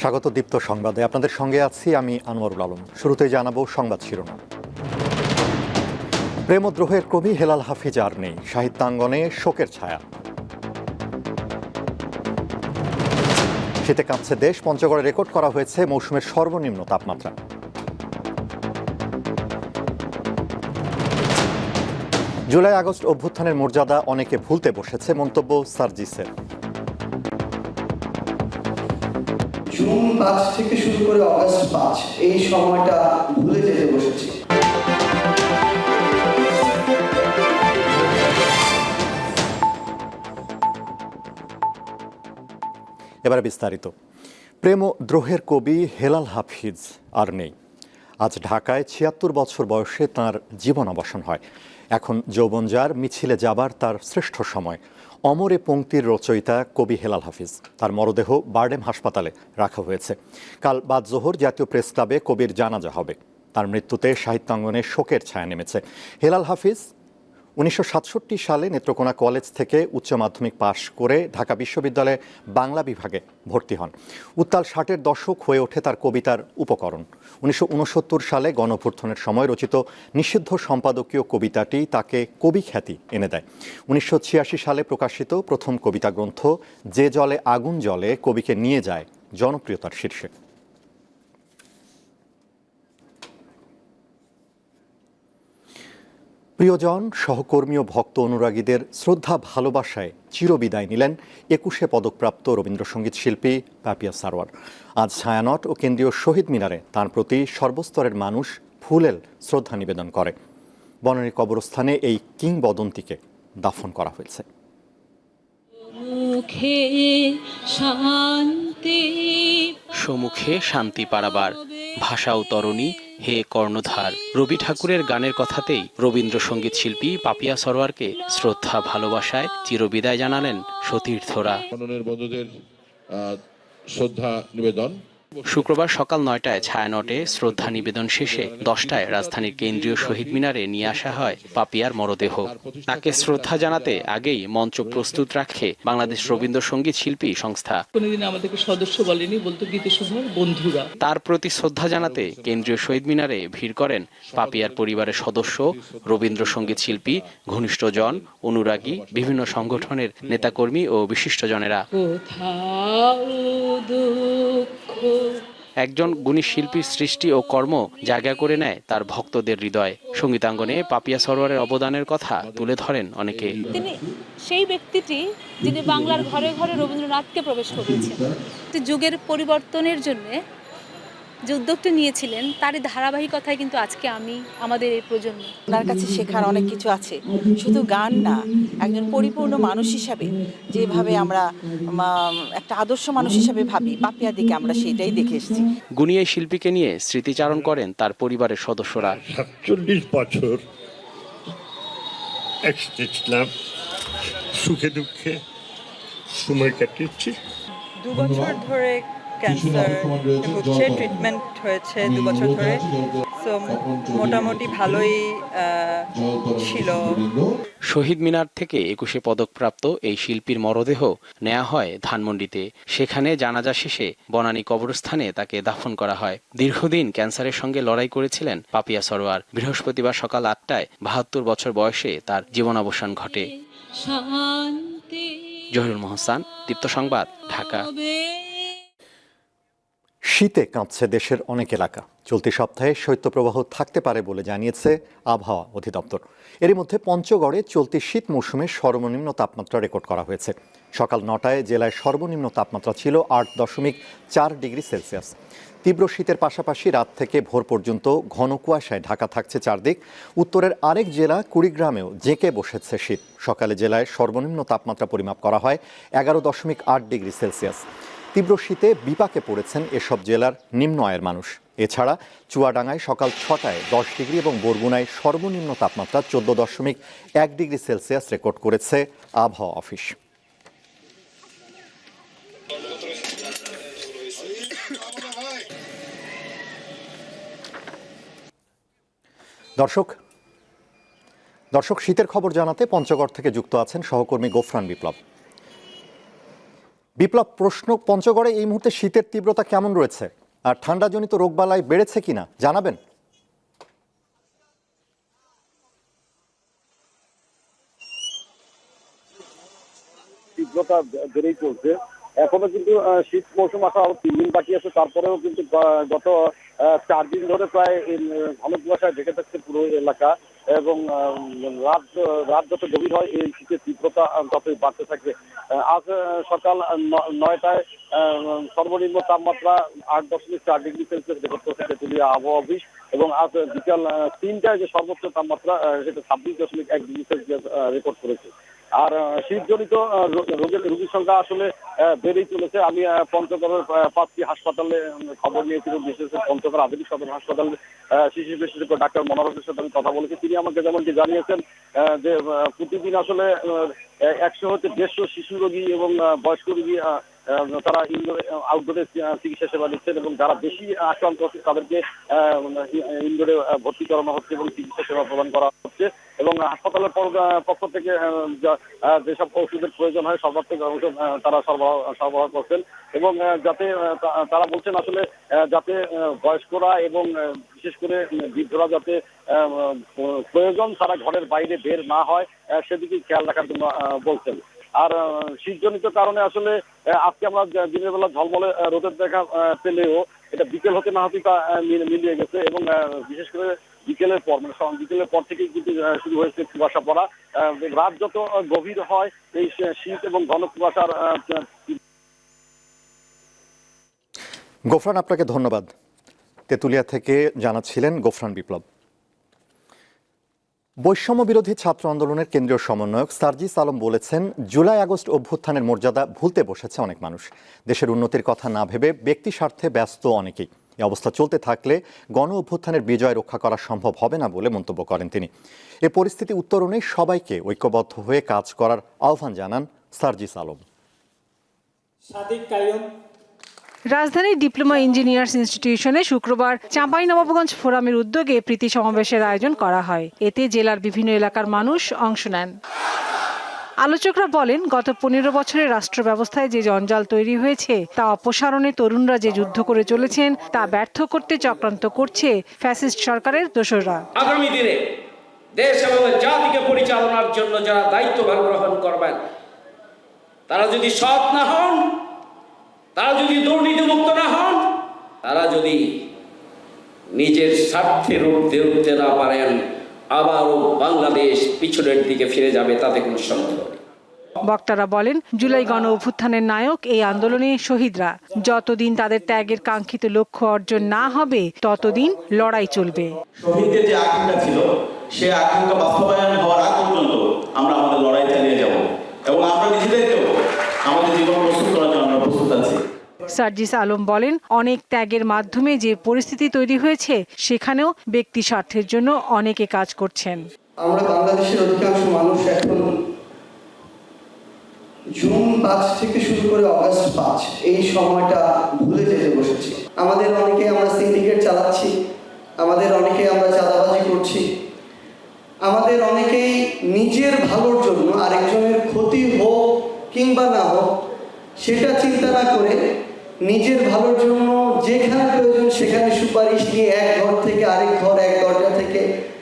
স্বাগত দীপ্ত সংবাদে। আপনাদের সঙ্গে আছি আমি আনোয়ারুল আলম। শুরুতে জানাব সংবাদ শিরোনাম। প্রেমদ্রোহের কবি হেলাল হাফিজ আর নেই। সাহিত্যাঙ্গনে শোকের ছায়া। শীতে কাঁপছে দেশ। পঞ্চগড়ে রেকর্ড করা হয়েছে মৌসুমের সর্বনিম্ন তাপমাত্রা। জুলাই আগস্ট অভ্যুত্থানের মর্যাদা অনেকে ভুলতে বসেছে, মন্তব্য সার্জিসের। জুন পাঁচ থেকে শুরু করে অগস্ট পাঁচ এই সময়টা ভুলে যেতে বসেছি। এবারে বিস্তারিত। প্রেম দ্রোহের কবি হেলাল হাফিজ আর নেই। আজ ঢাকায় ছিয়াত্তর বছর বয়সে তার জীবন অবসান হয়। এখন যৌবন যার মিছিলে যাবার তার শ্রেষ্ঠ সময়। অমরে পঙ্ক্তির রচয়িতা কবি হেলাল হাফিজ। তার মরদেহ বার্ডেম হাসপাতালে রাখা হয়েছে। কাল বাদ জোহর জাতীয় প্রেস ক্লাবে কবির জানাজা হবে। তার মৃত্যুতে সাহিত্যাঙ্গনে শোকের ছায়া নেমেছে। হেলাল হাফিজ উনিশশো সাতষট্টি সালে নেত্রকোনা কলেজ থেকে উচ্চ মাধ্যমিক পাশ করে ঢাকা বিশ্ববিদ্যালয়ে বাংলা বিভাগে ভর্তি হন। উত্তাল ষাটের দশক হয়ে ওঠে তার কবিতার উপকরণ। উনিশশো ঊনসত্তর সালে গণঅভ্যুত্থানের সময় রচিত নিষিদ্ধ সম্পাদকীয় কবিতাটি তাকে কবি খ্যাতি এনে দেয়। উনিশশো ছিয়াশি সালে প্রকাশিত প্রথম কবিতা গ্রন্থ, যে জলে আগুন জলে কবিকে নিয়ে যায় জনপ্রিয়তার শীর্ষে। প্রিয়জন সহকর্মী ও ভক্ত অনুরাগীদের শ্রদ্ধা ভালোবাসায় চিরবিদায় নিলেন একুশে পদকপ্রাপ্ত রবীন্দ্রসঙ্গীত শিল্পী পাপিয়া সারোয়ার। আজ ছায়ানট ও কেন্দ্রীয় শহীদ মিনারে তার প্রতি সর্বস্তরের মানুষ ফুলেল শ্রদ্ধা নিবেদন করে। বনানী কবরস্থানে এই কিংবদন্তিকে দাফন করা হয়েছে। মুখে শান্তি সমুখে শান্তি পাড়াবার ভাষা ও তরণী হে কর্ণধার, রবি ঠাকুরের গানের কথাতেই রবীন্দ্রসঙ্গীত শিল্পী পাপিয়া সরোয়ারকে শ্রদ্ধা ভালোবাসায় চিরবিদায় জানালেন সতীর্থরা। বন্ধুদের শ্রদ্ধা নিবেদন। শুক্রবার সকাল নয়টায় ছায়ানটে শ্রদ্ধা নিবেদন শেষে দশটায় রাজধানীর কেন্দ্রীয় শহীদ মিনারে নিয়ে আসা হয় পাপিয়ার মরদেহ। তাকে শ্রদ্ধা জানাতে আগেই মঞ্চ প্রস্তুত রাখে বাংলাদেশ রবীন্দ্রসঙ্গীত শিল্পী সংস্থা। কোনোদিন আমাদেরকে সদস্য বলেনি বলতো গীতসুধর বন্ধুরা। তার প্রতি শ্রদ্ধা জানাতে কেন্দ্রীয় শহীদ মিনারে ভিড় করেন পাপিয়ার পরিবারের সদস্য রবীন্দ্রসঙ্গীত শিল্পী ঘনিষ্ঠজন অনুরাগী বিভিন্ন সংগঠনের নেতাকর্মী ও বিশিষ্টজনেরা। কোথাও দুঃখ একজন গুণী শিল্পীর সৃষ্টি ও কর্ম জায়গা করে নেয় তার ভক্তদের হৃদয়। সঙ্গীতাঙ্গনে পাপিয়া সরোয়ারের অবদানের কথা তুলে ধরেন অনেকে। তিনি সেই ব্যক্তিটি যিনি বাংলার ঘরে ঘরে রবীন্দ্রনাথকে প্রবেশ করিয়েছেন। যুগের পরিবর্তনের জন্য যে উদ্যোগটা নিয়েছিলেন তারই ধারাবাহিকতায় কিন্তু আজকে আমি আমাদের এই প্রজন্ম। ওনার কাছে শেখার অনেক কিছু আছে। শুধু গান না একজন পরিপূর্ণ মানুষ হিসাবে যেভাবে আমরা একটা আদর্শ মানুষ হিসাবে ভাবি পাপিয়ার দিকে আমরা সেটাই দেখে এসেছি। গুণী এই শিল্পীকে নিয়ে স্মৃতিচারণ করেন তার পরিবারের সদস্যরা। সাতচল্লিশ বছর একসাথে ছিলাম সুখে দুঃখে সময় কাটিয়েছি। দু বছর ধরে ক্যান্সার হচ্ছে ট্রিটমেন্ট হয়েছে দু বছর ধরে। সো মোটামুটি ভালোই ছিল। শহীদ মিনার থেকে একুশে পদকপ্রাপ্ত এই শিল্পীর মরদেহ নেওয়া হয় ধানমন্ডিতে। সেখানে জানাজা শেষে বনানী কবরস্থানে তাকে দাফন করা হয়। দীর্ঘদিন ক্যান্সারের সঙ্গে লড়াই করেছিলেন পাপিয়া সরোয়ার। বৃহস্পতিবার সকাল আটটায় বাহাত্তর বছর বয়সে তার জীবনাবসান ঘটে। জহিরুল মোহসান দীপ্ত সংবাদ ঢাকা। শীতে কাঁপছে দেশের অনেক এলাকা। চলতি সপ্তাহে শৈত্যপ্রবাহ থাকতে পারে বলে জানিয়েছে আবহাওয়া অধিদপ্তর। এরই মধ্যে পঞ্চগড়ে চলতি শীত মৌসুমে সর্বনিম্ন তাপমাত্রা রেকর্ড করা হয়েছে। সকাল নটায় জেলায় সর্বনিম্ন তাপমাত্রা ছিল আট দশমিক চার ডিগ্রি সেলসিয়াস। তীব্র শীতের পাশাপাশি রাত থেকে ভোর পর্যন্ত ঘন কুয়াশায় ঢাকা থাকছে চারদিক। উত্তরের আরেক জেলা কুড়িগ্রামেও জেঁকে বসেছে শীত। সকালে জেলায় সর্বনিম্ন তাপমাত্রা পরিমাপ করা হয় এগারো দশমিক আট ডিগ্রি সেলসিয়াস। তীব্র শীতে বিপাকে পড়েছেন এসব জেলার নিম্ন আয়ের মানুষ। এছাড়া চুয়াডাঙ্গায় সকাল ছটায় দশ ডিগ্রি এবং বরগুনায় সর্বনিম্ন তাপমাত্রা চোদ্দ দশমিক এক ডিগ্রি সেলসিয়াস রেকর্ড করেছে আবহাওয়া অফিস। দর্শক দর্শক, শীতের খবর জানাতে পঞ্চগড় থেকে যুক্ত আছেন সহকর্মী গোফরান বিপ্লব। বিপ্লব প্রশ্ন পঞ্চগড়ে এই মুহূর্তে শীতের তীব্রতা কেমন রয়েছে? আর ঠান্ডাজনিত রোগবালাই বেড়েছে কিনা? জানাবেন। তীব্রতা বেড়েই চলছে। এখনও কিন্তু শীত মৌসুম আসা আরও তিন দিন বাকি আছে। তারপরেও কিন্তু গত চার দিন ধরে প্রায় ঘন কুয়াশায় ঢেকে থাকছে পুরো এলাকা এবং রাত রাত যত গভীর হয়, এই শীতের তীব্রতা ততই বাড়তে থাকে আজ সকাল নয়টায় সর্বনিম্ন তাপমাত্রা আট দশমিক চার ডিগ্রি সেলসিয়াস রেকর্ড করেছে তেঁতুলিয়া আবহাওয়া অফিস এবং আজ বিকাল তিনটায় যে সর্বোচ্চ তাপমাত্রা সেটা ছাব্বিশ দশমিক এক ডিগ্রি সেলসিয়াস রেকর্ড করেছে। আর শীতজনিত রোগের, রোগীর সংখ্যা আসলে বেড়েই চলেছে। আমি পঞ্চগড়ের পাঁচটি হাসপাতালে খবর নিয়েছিলাম বিশেষ করে পঞ্চগড় আধুনিক সদর হাসপাতালে শিশু বিশেষজ্ঞ ডাক্তার মনোরমের সাথে আমি কথা বলেছি। তিনি আমাকে যেমনটি জানিয়েছেন যে প্রতিদিন আসলে একশো হতে দেড়শো শিশু রোগী এবং বয়স্ক রোগী তারা ইনডোরে আউটডোরে চিকিৎসা সেবা নিচ্ছেন এবং যারা বেশি আক্রান্ত হচ্ছে, তাদেরকে ইনডোরে ভর্তি করানো হচ্ছে এবং চিকিৎসা সেবা প্রদান করা হচ্ছে এবং হাসপাতালের পক্ষ থেকে যেসব ওষুধের প্রয়োজন হয় সর্বাত্মক ঔষধ আহ, তারা সরবরাহ সরবরাহ করছেন এবং যাতে তারা বলছেন আসলে যাতে বয়স্করা এবং বিশেষ করে বৃদ্ধরা যাতে প্রয়োজন ছাড়া ঘরের বাইরে বের না হয় সেদিকে খেয়াল রাখার জন্য বলছেন। আর শীতজনিত কারণে আসলে আজকে আমরা দিনের বেলা ঝলমলে রোদের দেখা পেলেও এটা বিকেল হতে না হতেই তা মিল- মিলিয়ে গেছে এবং বিশেষ করে বিকেলের পর মানে বিকেলের পর থেকেই কিন্তু শুরু হয়েছে কুয়াশা পড়া। রাত যত গভীর হয়, এই শীত এবং ঘন কুয়াশার গোফরান, আপনাকে ধন্যবাদ। তেঁতুলিয়া থেকে জানাচ্ছিলেন গোফরান বিপ্লব। বৈষম্য বিরোধী ছাত্র আন্দোলনের কেন্দ্রীয় সমন্বয়ক সার্জিস আলম বলেছেন, জুলাই আগস্ট অভ্যুত্থানের মর্যাদা ভুলতে বসেছে অনেক মানুষ। দেশের উন্নতির কথা না ভেবে ব্যক্তি স্বার্থে ব্যস্ত অনেকেই। এই অবস্থা চলতে থাকলে গণ অভ্যুত্থানের বিজয় রক্ষা করা সম্ভব হবে না বলে মন্তব্য করেন তিনি। এ পরিস্থিতি উত্তরণে সবাইকে ঐক্যবদ্ধ হয়ে কাজ করার আহ্বান জানান সার্জিস আলম। রাজধানীর ডিপ্লোমা ইঞ্জিনিয়ার্স ইনস্টিটিউশনে শুক্রবার চাঁপাইনবাবগঞ্জ ফোরামের উদ্যোগে প্রীতি সমাবেশের আয়োজন করা হয়। এতে জেলার বিভিন্ন এলাকার মানুষ অংশ নেন। আলোচকরা বলেন, গত পনেরো বছরের রাষ্ট্র ব্যবস্থায় যে জঞ্জাল তৈরি হয়েছে, তা অপসারণে তরুণরা যে যুদ্ধ করে চলেছেন, তা ব্যর্থ করতে চক্রান্ত করছে ফ্যাসিস্ট সরকারের দোসররা। আগামী দিনে দেশ এবং জাতিকে পরিচালনার জন্য যারা দায়িত্বভার গ্রহণ করবেন, তারা যদি সৎ না হন, তারা যদি দুর্নীতিমুক্ত না হন, তারা যদি নিজের স্বার্থে রূপ দিয়ে উঠতে না পারেন আবারও বাংলাদেশ পিছনের দিকে ফিরে যাবে তাতে কোনো সন্দেহ নেই। বক্তারা বলেন জুলাই গণ অভ্যুত্থানের নায়ক এই আন্দোলনে শহীদরা। যতদিন তাদের ত্যাগের কাঙ্ক্ষিত লক্ষ্য অর্জন না হবে ততদিন লড়াই চলবে। শহীদদের যে আকাঙ্ক্ষা ছিল সে আকাঙ্ক্ষা বাস্তবায়ন হওয়ার আগ পর্যন্ত আমরা আমাদের লড়াই চালিয়ে যাব। এবং আমরা নিজেদেরকেও আমাদের জীবন প্রস্তুত করার জন্য আমরা প্রস্তুত আছি সার্জিস আলম বলেন, অনেক ত্যাগের মাধ্যমে যে পরিস্থিতি তৈরি হয়েছে, সেখানেও ব্যক্তি স্বার্থের জন্য অনেকে কাজ করছেন। আমরা বাংলাদেশের অধিকাংশ মানুষ এখন জুন পাঁচ থেকে শুরু করে অগাস্ট পাঁচ, এই সময়টা ভুলে যেতে বসেছি। আমাদের অনেকে আমরা সিন্ডিকেট চালাচ্ছি, আমাদের অনেকে আমরা চাঁদাবাজি করছি, আমাদের অনেকেই নিজের ভালোর জন্য আরেকজনের ক্ষতি হোক কিংবা না হোক, সেটা চিন্তা না করে নিজের ভালোর জন্য যেখানে প্রয়োজন সেখানে সুপারিশ নিয়ে এক ঘর থেকে আরেক ঘর এক দরজা থেকে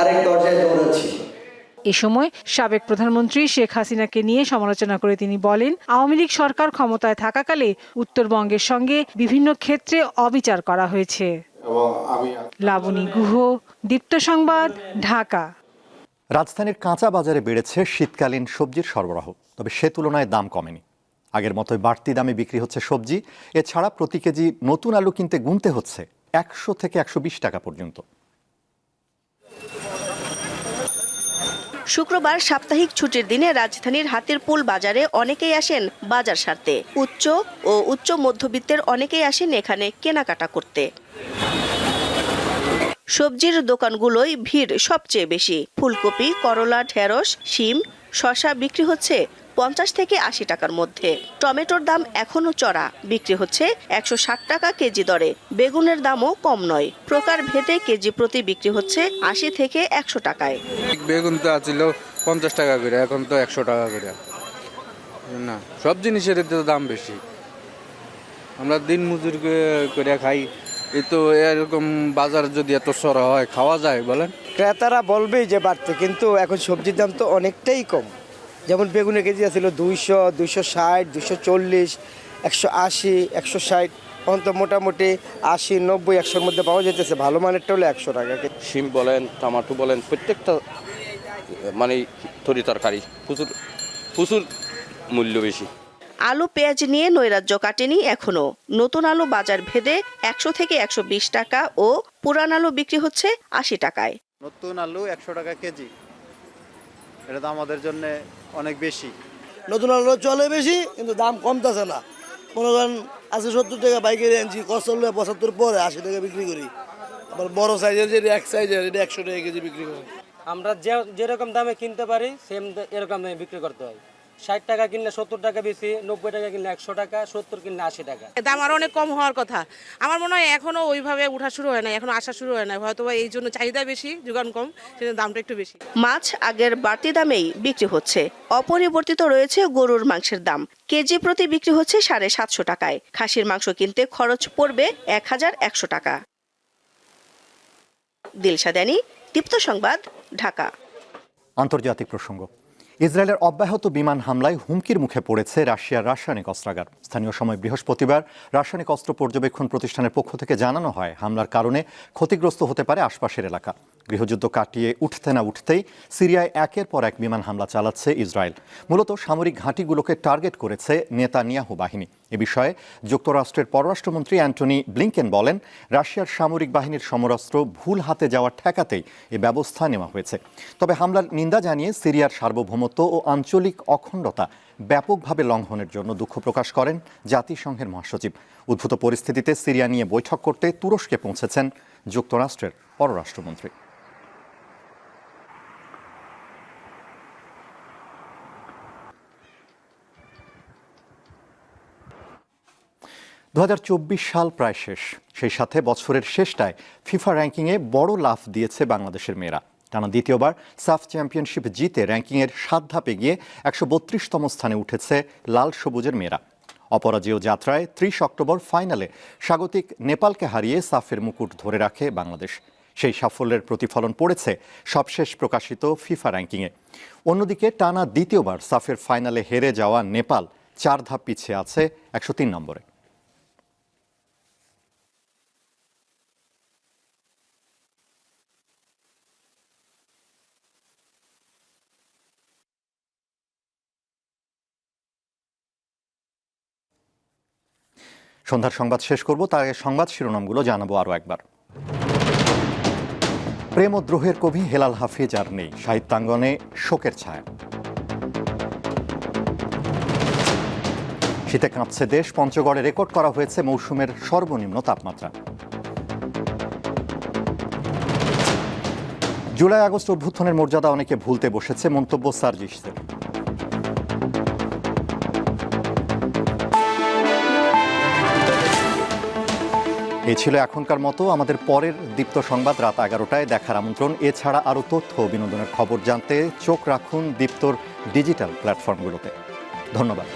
আরেক দরজায় দৌড়াচ্ছি। এ সময় সাবেক প্রধানমন্ত্রী শেখ হাসিনাকে নিয়ে সমালোচনা করে তিনি বলেন আওয়ামী লীগ সরকার ক্ষমতায় থাকাকালে উত্তরবঙ্গের সঙ্গে বিভিন্ন ক্ষেত্রে অবিচার করা হয়েছে। লাবণী গুহ দীপ্ত সংবাদ ঢাকা। রাজধানীর কাঁচা বাজারে বেড়েছে শীতকালীন সবজির সরবরাহ তবে সে তুলনায় দাম কমেনি। আগের মতোই বাড়তি দামে বিক্রি হচ্ছে সবজি। এছাড়া প্রতি কেজি নতুন আলু কিনতে গুনতে হচ্ছে একশো থেকে একশো বিশ টাকা পর্যন্ত। শুক্রবার সাপ্তাহিক ছুটির দিনে রাজধানীর হাতিরপুল বাজারে অনেকেই আসেন বাজার সারতে। উচ্চ ও উচ্চ মধ্যবিত্তের অনেকেই আসেন এখানে কেনাকাটা করতে। সবজির দোকানগুলোই ভিড় সবচেয়ে বেশি। ফুলকপি, করলা, ঢেঁড়স, শিম শশা বিক্রি হচ্ছে পঞ্চাশ থেকে আশি টাকার মধ্যে। টমেটোর দাম এখনও চড়া। বিক্রি হচ্ছে একশো ষাট টাকা কেজি দরে। বেগুনের দামও কম নয়। প্রকার ভেদে কেজি প্রতি বিক্রি হচ্ছে আশি থেকে একশো টাকায়। বেগুন তো আছিল পঞ্চাশ টাকা করে এখন তো একশো টাকা করে। না সব জিনিসের তো দাম বেশি। আমরা দিন মজুর করে খাই। এই তো এরকম বাজার যদি এত সরা হয় খাওয়া যায় বলেন। ক্রেতারা বলবেই যে বাড়তে কিন্তু এখন সবজির দাম তো অনেকটাই কম। যেমন বেগুনের কেজি আছিল দুইশো দুইশো ষাট দুইশো চল্লিশ একশো আশি একশো ষাট এখন তো মোটামুটি আশি নব্বই একশোর মধ্যে পাওয়া যেতেছে ভালো মানেরটা হলো একশো টাকা শিম বলেন টমাটো বলেন প্রত্যেকটা মানে তরি তরকারি প্রচুর প্রচুর মূল্য বেশি। আলু পেঁয়াজ নিয়ে নৈরাজ্য কাটেনি এখনও। নতুন আলু বাজার ভেদে একশো থেকে একশো বিশ টাকা ও পুরান আলু বিক্রি হচ্ছে আশি টাকায়। নতুন আলু একশো টাকা কেজি। এটা তো আমাদের জন্য অনেক বেশি। নতুন আলু চলে বেশি কিন্তু দাম কমতেছে না। মনে করেন আশি সত্তর টাকা বাইকের আনছি চলবে পঁচাত্তর পরে আশি টাকা বিক্রি করি। আবার বড় সাইজের যেটা এক সাইজের এটা একশো টাকা কেজি বিক্রি করি। আমরা যে যেরকম দামে কিনতে পারি সেম এরকম দামে বিক্রি করতে হয়। ষাট টাকা কিনলে সত্তর টাকা বেশি নব্বই টাকা কিনলে একশো টাকা সত্তর কিনলে আশি টাকা। দাম আরও অনেক কম হওয়ার কথা। আমার মনে হয় এখনও ওইভাবে উঠা শুরু হয় না এখন আসা শুরু হয় না হয়তো এই জন্য চাহিদা বেশি যোগান কম সেজন্য দামটা একটু বেশি। মাছ আগের বাড়তি দামেই বিক্রি হচ্ছে। অপরিবর্তিত রয়েছে গরুর মাংসের দাম। কেজি প্রতি বিক্রি হচ্ছে সাড়ে সাতশো টাকায়। খাসির মাংস কিনতে খরচ পড়বে এক হাজার একশো টাকা। দিলশাদানি দীপ্ত সংবাদ ঢাকা। আন্তর্জাতিক প্রসঙ্গ। ইসরায়েলের অব্যাহত বিমান হামলায় হুমকির মুখে পড়েছে রাশিয়ার রাসায়নিক অস্ত্রাগার। স্থানীয় সময় বৃহস্পতিবার রাসায়নিক অস্ত্র পর্যবেক্ষণ প্রতিষ্ঠানের পক্ষ থেকে জানানো হয়, হামলার কারণে ক্ষতিগ্রস্ত হতে পারে আশপাশের এলাকা। গৃহযুদ্ধ কাটিয়ে উঠতে না উঠতেই সিরিয়ায় একের পর এক বিমান হামলা চালাচ্ছে ইসরায়েল। মূলত সামরিক ঘাঁটিগুলোকে টার্গেট করেছে নেতানিয়াহু বাহিনী। এ বিষয়ে যুক্তরাষ্ট্রের পররাষ্ট্রমন্ত্রী অ্যান্টনি ব্লিংকেন বলেন, রাশিয়ার সামরিক বাহিনীর সমরাস্ত্র ভুল হাতে যাওয়া ঠেকাতেই এ ব্যবস্থা নেওয়া হয়েছে। তবে হামলার নিন্দা জানিয়ে সিরিয়ার সার্বভৌমত্ব ও আঞ্চলিক অখণ্ডতা ব্যাপকভাবে লঙ্ঘনের জন্য দুঃখ প্রকাশ করেন জাতিসংঘের মহাসচিব। উদ্ভূত পরিস্থিতিতে সিরিয়া নিয়ে বৈঠক করতে তুরস্কে পৌঁছেছেন যুক্তরাষ্ট্রের পররাষ্ট্রমন্ত্রী। দু হাজার চব্বিশ সাল প্রায় শেষ। সেই সাথে বছরের শেষটায় ফিফা র্যাঙ্কিংয়ে বড় লাফ দিয়েছে বাংলাদেশের মেয়েরা। টানা দ্বিতীয়বার সাফ চ্যাম্পিয়নশিপ জিতে র্যাঙ্কিংয়ের সাত ধাপে গিয়ে একশো বত্রিশতম স্থানে উঠেছে লাল সবুজের মেয়েরা। অপরাজেয় যাত্রায় ত্রিশ অক্টোবর ফাইনালে স্বাগতিক নেপালকে হারিয়ে সাফের মুকুট ধরে রাখে বাংলাদেশ। সেই সাফল্যের প্রতিফলন পড়েছে সবশেষ প্রকাশিত ফিফা র্যাঙ্কিংয়ে। অন্যদিকে টানা দ্বিতীয়বার সাফের ফাইনালে হেরে যাওয়া নেপাল চার ধাপ পিছিয়ে আছে একশো তিন নম্বরে। সন্ধ্যার সংবাদ শেষ করব, তার সংবাদ শিরোনামগুলো জানাব আরও একবার। প্রেম ও দ্রোহের কবি হেলাল হাফিজ আর নেই, সাহিত্যাঙ্গনে শোকের ছায়া। শীতে কাঁপছে দেশ, পঞ্চগড়ে রেকর্ড করা হয়েছে মৌসুমের সর্বনিম্ন তাপমাত্রা। জুলাই আগস্ট অভ্যুত্থানের মর্যাদা অনেকে ভুলতে বসেছে, মন্তব্য সার্জিসের এ ছিল এখনকার মতো। আমাদের পরের দীপ্ত সংবাদ রাত এগারোটায় দেখার আমন্ত্রণ। এছাড়া আরও তথ্য বিনোদনের খবর জানতে চোখ রাখুন দীপ্তর ডিজিটাল প্ল্যাটফর্মগুলোতে। ধন্যবাদ।